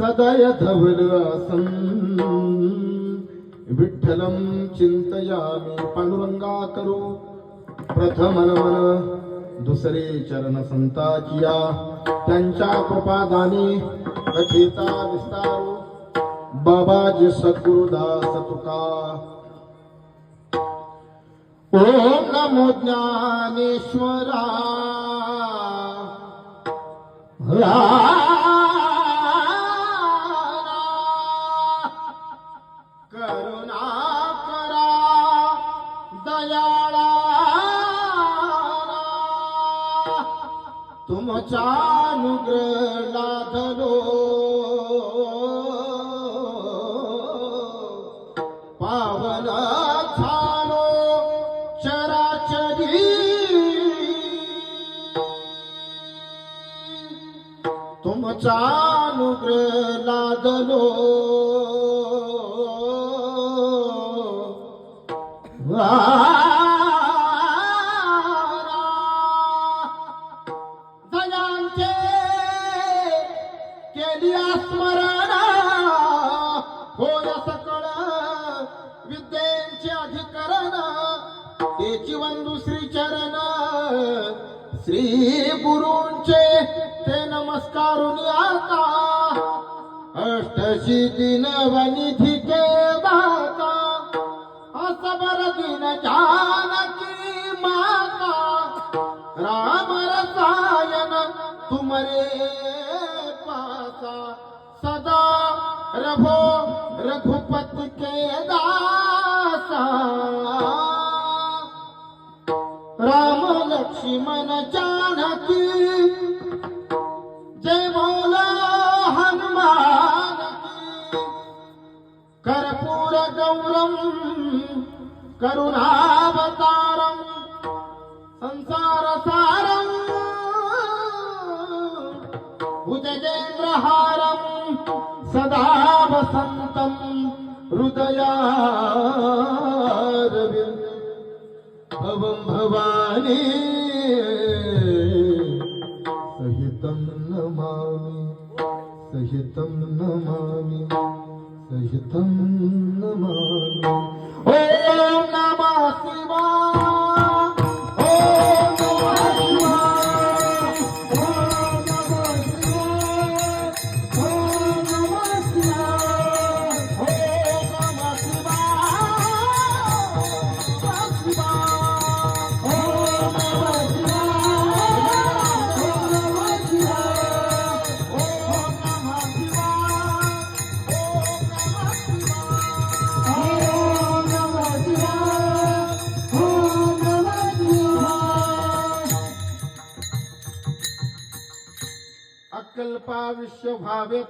सदय धवल विठ्ठलं चिन्तयामि पांडुरंगा करू। प्रथम दुसरे चरण संताचिया त्यांच्या कृपादानी कथेचा विस्तार हो। बाबाजी सद्गुरुदास तुका। ओम नमो ज्ञानेश्वरा। દયાળા તુમ ચાનુગ્રહ નાથ નો પાવન થાનો ચરાચરી તુમ ચાનુગ્રહ નાદ નો केली स्मरण. होय सकळ विद्येचे अधिकरण. तेची वंदू श्री चरण. श्री गुरूंचे ते नमस्कारून आता अष्टशी दिन वनिधी के. दाता असबर दिन जानकी माता राम रसायन तुमरे. सदा रघो रघुपति के दासा। राम लक्ष्मण जानकी जय बोला हनुमान कर्पूर गौरम करुणावतारम संसार सारम सदा वसंतम हृदयारविंद भवं भवानी सहितं नमामि। सहितं नमामि। सहितं नमामि। ॐ नमः शिवाय संकल्पाविश्य भावित।